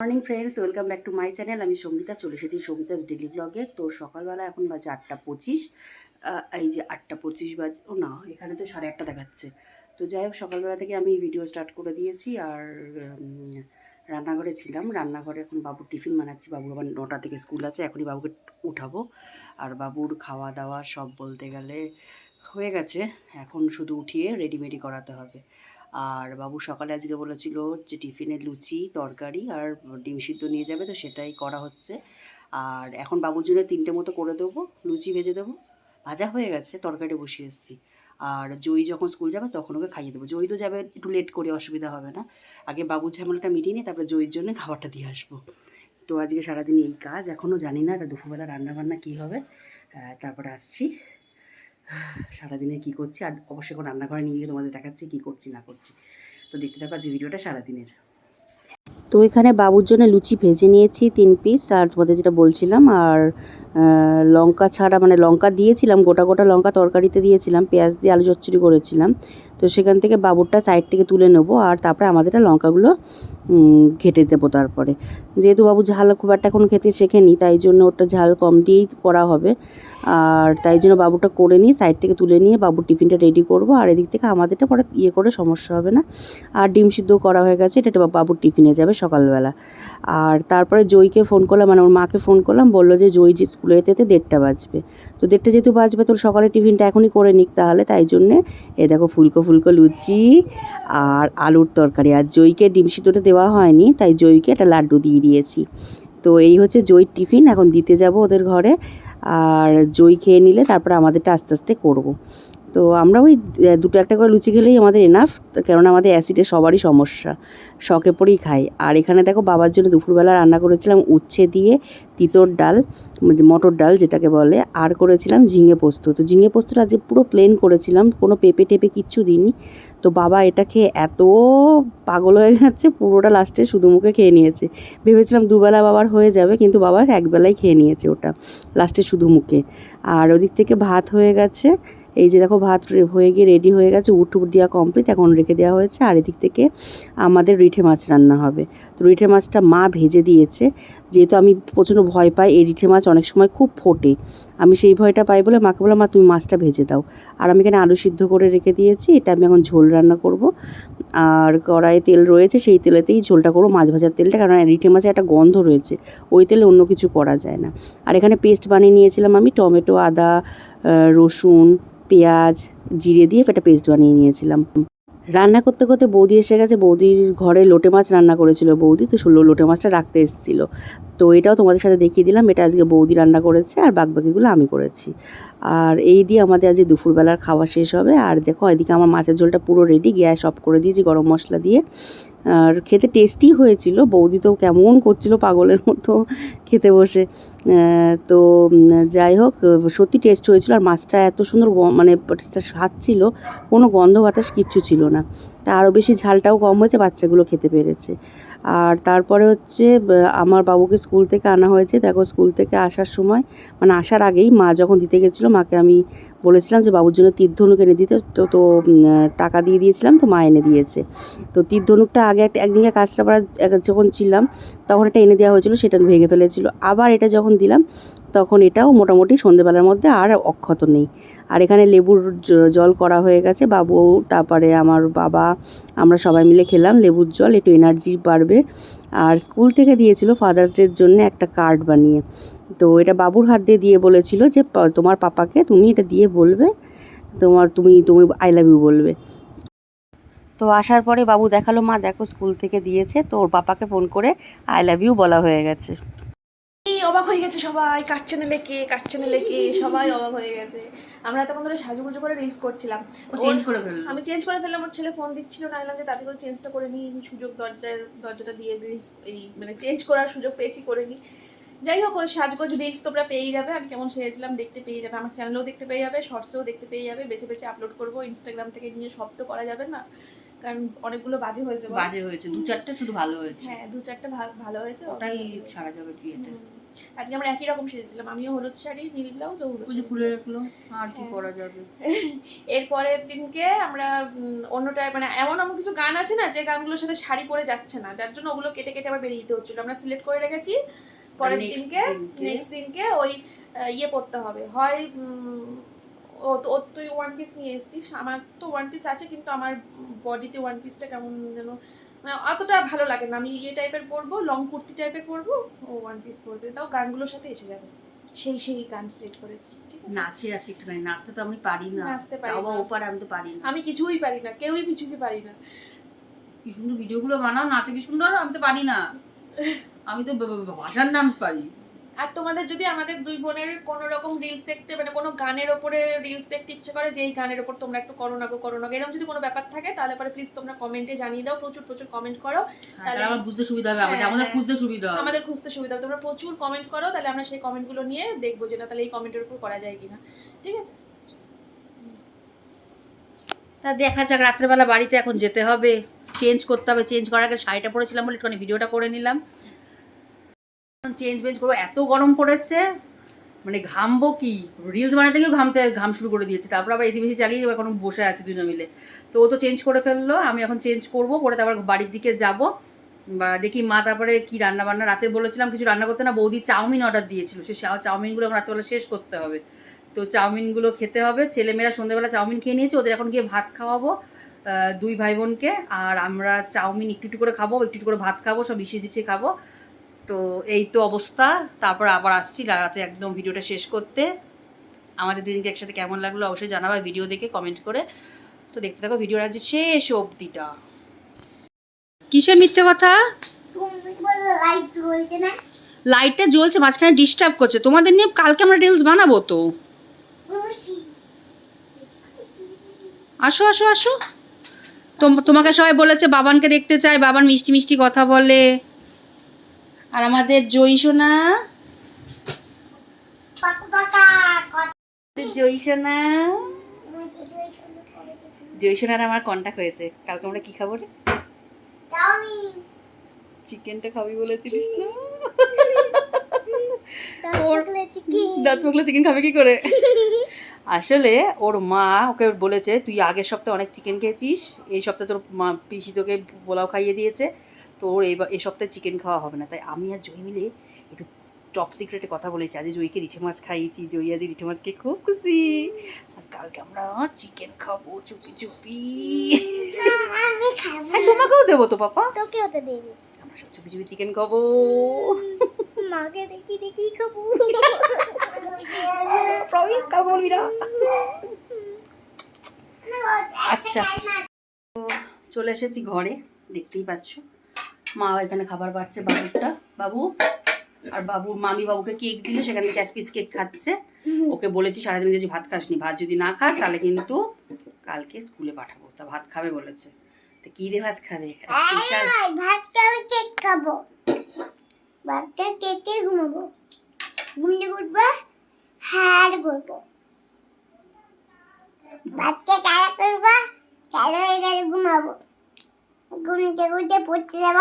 Morning friends welcome back to my channel আমি সঙ্গীতা, চলে এসেছি সঙ্গীতাস ডেলি ব্লগে তো সকালবেলা এখন বাজে আটটা পঁচিশ। এই যে আটটা পঁচিশ বাজে, ও না, এখানে তো সাড়ে আটটা দেখাচ্ছে। তো যাই হোক, সকালবেলা থেকে আমি ভিডিও স্টার্ট করে দিয়েছি আর রান্নাঘরে ছিলাম। রান্নাঘরে এখন বাবুর টিফিন বানাচ্ছি। বাবুর আবার নটা থেকে স্কুল আছে, এখনই বাবুকে উঠাবো। আর বাবুর খাওয়া দাওয়া সব বলতে গেলে হয়ে গেছে। এখন শুধু উঠিয়ে রেডিমেডি করাতে হবে। আর বাবু সকালে আজকে বলেছিল যে টিফিনে লুচি, তরকারি আর ডিম সিদ্ধ নিয়ে যাবে, তো সেটাই করা হচ্ছে। আর এখন বাবুর জন্য তিনটে মতো করে দেবো, লুচি ভেজে দেবো। ভাজা হয়ে গেছে, তরকারি বসিয়ে এসেছি। আর জয়ী যখন স্কুল যাবে তখন ওকে খাইয়ে দেবো। জয়ী তো যাবে, একটু লেট করে, অসুবিধা হবে না। আগে বাবুর ঝামেলাটা মিটিয়ে নিই তারপরে জয়ীর জন্য খাবারটা দিয়ে আসব। তো আজকে সারাদিন এই কাজ এখনও জানি না তা দুপুরবেলা রান্না বান্না কী হবে। তারপরে আসছি। সারাদিনে কি করছি? আর অবশ্যই এখন রান্নাঘরে নিয়ে গিয়ে তোমাদের দেখাচ্ছি কি করছি, না করছি। তো দেখতে থাকো আজকে ভিডিওটা সারাদিনের। তো এখানে বাবুর জন্য লুচি ভেজে নিয়েছি তিন পিস আর তোমাদের যেটা বলছিলাম, আর লঙ্কা ছাড়া মানে লঙ্কা দিয়েছিলাম, গোটা গোটা লঙ্কা তরকারিতে দিয়েছিলাম, পেঁয়াজ দিয়ে আলু চচ্চড়ি করেছিলাম। তো সেখান থেকে বাবুরটা সাইড থেকে তুলে নেব আর তারপরে আমাদেরটা লঙ্কাগুলো ঘেটে দেবো তারপরে। যেহেতু বাবু ঝাল খুব একটা এখন খেতে শেখেনি, তাই জন্য ওটা ঝাল কম দিয়েই করা হবে। আর তাই জন্য বাবুটা করে নিয়ে সাইড থেকে তুলে নিয়ে বাবুর টিফিনটা রেডি করব। আর এদিক থেকে আমাদেরটা পরে ইয়ে করে সমস্যা হবে না। আর ডিম সিদ্ধ করা হয়ে গেছে, এটা বাবুর টিফিনে যাবে সকালবেলা। আর তারপরে জয়কে ফোন করলাম মানে ওর মাকে ফোন করলাম, বলল যে জয় যে স্কুলে যেতে দেড়টা বাজবে। তো দেড়টা যেহেতু বাজবে, তোর সকালে টিফিনটা এখনই করে নিক তাহলে, তাই জন্যে, এ দেখো ফুলকো ফুলকো লুচি আর আলুর তরকারি। আর জইকে ডিম সিদ্ধটা দেওয়া হয়নি, তাই জইকে একটা লাড্ডু দিয়ে দিয়েছি। তো এই হচ্ছে জয়ীর টিফিন, এখন দিতে যাব ওদের ঘরে। আর জই খেয়ে নিলে তারপরে আমাদেরটা আস্তে আস্তে করব। তো আমরা ওই দুটো একটা করে লুচি খেলেই আমাদের এনাফ কেননা আমাদের অ্যাসিডের সবারই সমস্যা। শখে পড়েই খাই। আর এখানে দেখো বাবার জন্য দুপুরবেলা রান্না করেছিলাম উচ্ছে দিয়ে তিতর ডাল মটর ডাল যেটাকে বলে, আর করেছিলাম ঝিঙে পোস্ত। তো ঝিঙে পোস্তটা আজকে পুরো প্লেন করেছিলাম, কোনো পেঁপে টেপে কিচ্ছু দিইনি। তো বাবা এটা খেয়ে এত পাগল হয়ে যাচ্ছে পুরোটা লাস্টে শুধু মুখে খেয়ে নিয়েছে। ভেবেছিলাম দুবেলা বাবার হয়ে যাবে, কিন্তু বাবার একবেলাই খেয়ে নিয়েছে ওটা লাস্টে শুধু মুখে। আর ওদিক থেকে ভাত হয়ে গেছে। এই যে দেখো ভাত হয়ে গিয়ে রেডি হয়ে গেছে উঠ উঠ দেওয়া কমপ্লিট এখন রেখে দেওয়া হয়েছে। আর এদিক থেকে আমাদের রিঠে মাছ রান্না হবে। তো রিঠে মাছটা মা ভেজে দিয়েছে। যেহেতু আমি প্রচণ্ড ভয় পাই, এই রিঠে মাছ অনেক সময় খুব ফোটে। আমি সেই ভয়টা পাই বলে মাকে বললাম, মা, তুমি মাছটা ভেজে দাও। আর আমি এখানে আলু সিদ্ধ করে রেখে দিয়েছি। এটা আমি এখন ঝোল রান্না করব। আর কড়াইয়ে তেল রয়েছে, সেই তেলেতেই ঝোলটা করব, মাছ ভাজার তেলটা। কারণ রিঠে মাছে একটা গন্ধ রয়েছে, ওই তেলে অন্য কিছু করা যায় না। আর এখানে পেস্ট বানিয়ে নিয়েছিলাম আমি, টমেটো, আদা রসুন পেঁয়াজ, জিরে দিয়ে একটা পেস্ট বানিয়ে নিয়েছিলাম। রান্না করতে করতে বৌদি এসে গেছে। বৌদির ঘরে লোটে মাছ রান্না করেছিল বৌদি। তো লো- লোটে মাছটা রাখতে এসেছিল। তো এটাও তোমাদের সাথে দেখিয়ে দিলাম। এটা আজকে বৌদি রান্না করেছে আর বাকিগুলো আমি করেছি। আর এই দিয়ে আমাদের আজকে দুপুরবেলার খাওয়া শেষ হবে। আর দেখো, এদিকে আমার মাছের ঝোলটা পুরো রেডি গ্যাস অফ করে দিয়েছি গরম মশলা দিয়ে। আর খেতে টেস্টি হয়েছিল। বৌদি তো কেমন করছিল পাগলের মতো খেতে বসে। তো যাই হোক, সত্যি টেস্ট হয়েছিল। আর মাছটা এত সুন্দর মানে স্বাদ ছিল, কোনো গন্ধ বাতাস কিচ্ছু ছিল না। তা আরও বেশি ঝালটাও কম হয়েছে, বাচ্চাগুলো খেতে পেরেছে। আর তারপরে হচ্ছে আমার বাবুকে স্কুল থেকে আনা হয়েছে। দেখো, স্কুল থেকে আসার সময় মানে আসার আগেই মা যখন দিতে গেছিল, মাকে আমি বলেছিলাম যে, বাবুর জন্য তীর ধনুক এনে দিতে। তো তো টাকা দিয়ে দিয়েছিলাম, তো মা এনে দিয়েছে। তো তীর ধনুকটা আগে একদিকে কাজটা পড়া যখন ছিলাম তখন এটা এনে দেওয়া হয়েছিল, সেটা ভেঙে ফেলেছিল। আবার এটা যখন দিলাম, তখন এটাও মোটামুটি সন্ধেবেলার মধ্যে আর অক্ষত নেই। আর এখানে লেবুর জল করা হয়ে গেছে, বাবু, তারপরে আমার বাবা, আমরা সবাই মিলে খেলাম, লেবুর জল, একটু এনার্জি বাড়বে। আর স্কুল থেকে দিয়েছিল ফাদার্স ডের জন্য একটা কার্ড বানিয়ে। তো এটা বাবুর হাত দিয়ে দিয়ে বলেছিল যে তোমার পাপাকে তুমি এটা দিয়ে বলবে, তোমার, তুমি তুমি আই লাভ ইউ বলবে। তো আসার পরে বাবু দেখাল মা দেখো স্কুল থেকে দিয়েছে। তো ওর পাপাকে ফোন করে আই লাভ ইউ বলা হয়ে গেছে। এই অবাক হয়ে গেছে সবাই কাট চ্যানেলে কে কাট চ্যানেলে কে সবাই অবাক হয়ে গেছে। আমরা তখন ধরে সাজুগুজু করে রিলস করছিলাম। চেঞ্জ করে ফেলল। আমি চেঞ্জ করে ফেললাম ওর ছেলে ফোন দিচ্ছিল না এলাম যে তাতে করে চেঞ্জটা করে নিই সুযোগ দরজার দরজাটা দিয়ে রিলস এই মানে চেঞ্জ করার সুযোগ পেয়েছি করে নিই। যাই হোক ওই সাজগোজ রিলস তোমরা পেয়ে যাবে আমি কেমন সেরেছিলাম দেখতে পেয়ে যাবে। আমার চ্যানেলেও দেখতে পেয়ে যাবে শর্টসেও দেখতে পেয়ে যাবে বেছে বেছে আপলোড করব ইনস্টাগ্রাম থেকে নিয়ে সব তো করা যাবে না। কারণ অনেকগুলো বাজে হয়েছে বাজে হয়েছে। দু চারটে শুধু ভালো হয়েছে। হ্যাঁ দু চারটে ভালো হয়েছে ওটাই সারা যাবে বিয়েতে আজকে আমরা একই রকম সেজেছিলাম আমিও হলুদ শাড়ি নীল ব্লাউজ ও হলুদ। খুলে রাখল আর কি হ্যাঁ। করা যাবে? এরপরের দিনকে আমরা উম, অন্যটা মানে এমন এমন কিছু গান আছে না যে গানগুলোর সাথে শাড়ি পরে যাচ্ছে না যার জন্য ওগুলো কেটে কেটে আবার বেরিয়ে দিতে হচ্ছিল। আমরা সিলেক্ট করে রেখেছি পরের দিনকে? নেক্সট দিনকে ওই ইয়ে পড়তে হবে। হয় ও তো ওর তুই ওয়ান পিস নিয়ে এসেছিস আমার তো ওয়ান পিস আছে কিন্তু আমার বডিতে ওয়ান পিসটা কেমন যেন মানে অতটা ভালো লাগে না। আমি ইয়ে টাইপের পরবো লং কুর্তি টাইপের পরবো ও ওয়ান পিস পরবে। তাও গানগুলোর সাথে এসে যাবে। সেই সেই গান সিলেক্ট করেছি নাচে আছে একটুখানি নাচতে তো আমি পারি না। নাচতে পারি না। ওপার আমি তো পারি না। আমি কিছুই পারি না কেউই কিছুই পারি না। কি সুন্দর ভিডিওগুলো বানাও নাচে কি সুন্দর আমি তো পারি না। আমি তো ভাষার ডান্স পারি। আর তোমাদের যদি আমাদের দুই বোনের কোনো রকম রিলস দেখতে মানে কোনো গানের ওপরে রিলস দেখতে ইচ্ছে করে যে এই গানের ওপর তোমরা একটু করো না গো করো না গো, এরকম যদি কোনো ব্যাপার থাকে তাহলে পরে প্লিজ তোমরা কমেন্টে জানিয়ে দাও প্রচুর প্রচুর কমেন্ট করো। হ্যাঁ, তাহলে- তাহলে আমার বুঝতে সুবিধা হবে আমাদের হ্যাঁ, আমাদের হ্যাঁ। খুঁজতে সুবিধা হবে। আমাদের খুঁজতে সুবিধা হবে। তোমরা প্রচুর কমেন্ট করো তাহলে আমরা সেই কমেন্টগুলো নিয়ে দেখব যে না তাহলে এই কমেন্টের উপর করা যায় কিনা। ঠিক আছে? তা দেখা যাক রাত্রেবেলা বাড়িতে এখন যেতে হবে। চেঞ্জ করতে হবে চেঞ্জ করার আগে শাড়িটা পরেছিলাম বলে একটুখানি ভিডিওটা করে নিলাম। চেঞ্জ বেঞ্জ করব, এত গরম পড়েছে মানে ঘামবো কি? রিলস বানাতে গিয়েও ঘামতে, ঘাম শুরু করে দিয়েছে, তারপর আবার এসি বেসি চালিয়ে এখন বসে আছে দুজন মিলে। তো ও তো চেঞ্জ করে ফেলল, আমি এখন চেঞ্জ করব, করে তারপর বাড়ির দিকে যাব। বা দেখি মা তারপরে কি রান্না বান্না রাতে বলেছিলাম কিছু রান্না করতে না, বৌদি চাউমিন অর্ডার দিয়েছিল, সে চাউমিনগুলো এখন রাত্রেবেলা শেষ করতে হবে। তো চাউমিনগুলো খেতে হবে, ছেলেমেয়েরা সন্ধ্যেবেলা চাউমিন খেয়ে নিয়েছে, ওদের এখন গিয়ে ভাত খাওয়াবো দুই ভাই বোনকে, আর আমরা চাউমিন একটু একটু করে খাব, একটু একটু করে ভাত খাব, সব ঝিছিয়ে খাব। তো এই তো অবস্থা। তারপর আবার আসছি রাতে একদম ভিডিওটা শেষ করতে। আমাদের দিনকে একসাথে কেমন লাগল অবশ্যই জানাবা ভিডিও দেখে কমেন্ট করে। তো দেখতে থাকো ভিডিওর আজ শেষ অবধিটা। কিসের মিথ্যে কথা? লাইটটা জ্বলছে মাঝখানে ডিস্টার্ব করছে। তোমাদের নিয়ে কালকে আমরা রিলস বানাবো তো। আসো আসো আসো। তোমাকে সবাই বলেছে বাবানকে দেখতে চায় বাবান মিষ্টি মিষ্টি কথা বলে। আর আমাদের জয়ী সোনা? জয়ী সোনা? জয়ী সোনার আমার কন্ট্যাক্ট হয়েছে। কালকে আমরা কি খাব রে? চিকেনটা খাবি বলেছিলিস না? দাঁত পাকলে চিকেন খাবে কি করে? আসলে ওর মা ওকে বলেছে তুই আগের সপ্তাহে অনেক চিকেন খেয়েছিস এই সপ্তাহে তোর মা পিসি তোকে পোলাও খাইয়ে দিয়েছে তো ওর এই এই সপ্তাহে চিকেন খাওয়া হবে না। তাই আমি আর জয় মিলে একটু টপ সিক্রেটে কথা বলেছি। আজ জয়কে রিঠে মাছ খাইয়েছি। জয় আজ রিঠে মাছকে খুব খুশি। আর কালকে আমরা চিকেন খাব চুপি চুপি। খাব তোমাকেও দেবো তো পাপা? তোকে হতে দেবে। আমরা সব চুপি চুপি চিকেন খাব। মাকে দেখি দেখি খাব। প্রমিস কাউ বলবি না আচ্ছা। চলে এসেছি ঘরে। দেখতেই পাচ্ছ। মা এখানে খাবার বাড়ছে বাবুরটা। বাবু আর বাবুর মামি বাবুকে কেক দিল সেখান থেকে এক পিস কেক খাচ্ছে। ওকে বলেছি সারাদিন যদি ভাত খাসনি ভাত যদি না খাস তাহলে কিন্তু কালকে স্কুলে পাঠাবো। তা ভাত খাবে বলেছে। তো কি দিয়ে ভাত খাবে? ভাতটা আমি কেক খাব। ভাতটা কেকে ঘুমাবো। ঘুমতে উঠবো হার করব। ভাতটা কারা করব কালো হয়ে গেলে ঘুমাবো। ঘুমতে পড়তে যাব।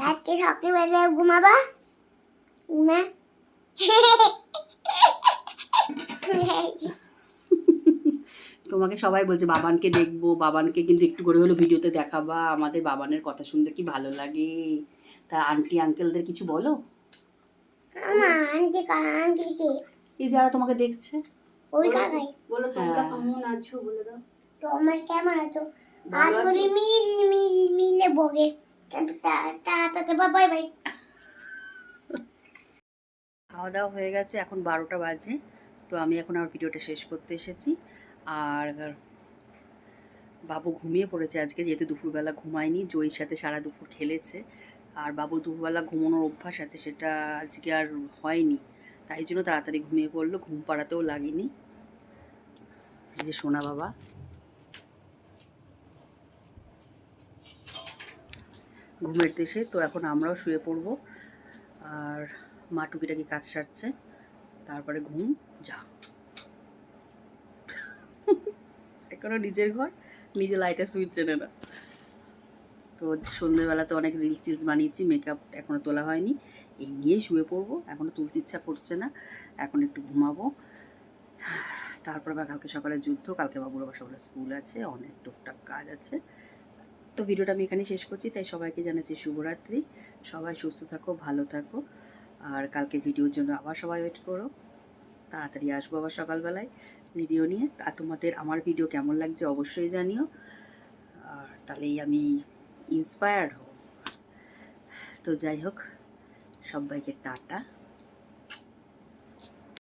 রাত্রে সকালবেলা ঘুমাবো। ঘুমা। তোমাকে সবাই বলছে বাবানকে দেখব বাবানকে কিন্তু একটু করে হলো ভিডিওতে দেখাবা। আমাদের বাবানের কথা শুনতে কি ভালো লাগে? তা আন্টি আঙ্কেলদের কিছু বলো? আন্টি আন্টি কে। এই যারা তোমাকে দেখছে। ওই কাকাই বলো তোমরা কেমন আছো বলে দাও। তো আমার কেমন আছো? আজ করে মিল মিল মিলে বগে। তা তা তা বাই বাই। খাওয়া দাওয়া হয়ে গেছে এখন বারোটা বাজে। তো আমি এখন আর ভিডিওটা শেষ করতে এসেছি। আর বাবু ঘুমিয়ে পড়েছে আজকে যেহেতু দুপুরবেলা ঘুমায়নি জয়ীর সাথে সারা দুপুর খেলেছে। আর বাবু দুপুরবেলা ঘুমানোর অভ্যাস আছে সেটা আজকে আর হয়নি। তাই জন্য তাড়াতাড়ি ঘুমিয়ে পড়ল ঘুম পাড়াতেও লাগেনি। এই যে সোনা বাবা। ঘুমের দেশে, তো এখন আমরাও শুয়ে পড়ব। আর মা টুকিটাকি কাজ সারছে। তারপরে ঘুম, যা। কারণ নিজের ঘর, নিজে লাইটের সুইচ চেনে না তো সন্ধ্যেবেলা তো অনেক রিলস টিলস বানিয়েছি মেকআপ এখনও তোলা হয়নি। এই নিয়েই শুয়ে পড়ব এখনও তুলতে ইচ্ছা করছে না। এখন একটু ঘুমাবো। তারপর আবার কালকে সকালে যুদ্ধ, কালকে বাবুর আবার সকালে স্কুল আছে, অনেক টুকটাক কাজ আছে। তো ভিডিওটা আমি এখানেই শেষ করছি, তাই সবাইকে জানাচ্ছি শুভরাত্রি। সবাই সুস্থ থাকো, ভালো থাকো। আর কালকে ভিডিওর জন্য আবার সবাই ওয়েট করো। তাড়াতাড়ি আসব আবার সকালবেলায় ভিডিও নিয়ে। আর তোমাদের আমার ভিডিও কেমন লাগছে অবশ্যই জানিও। আর তাহলেই আমি ইন্সপায়ার্ড হব। তো যাই হোক, সবাইকে টাটা।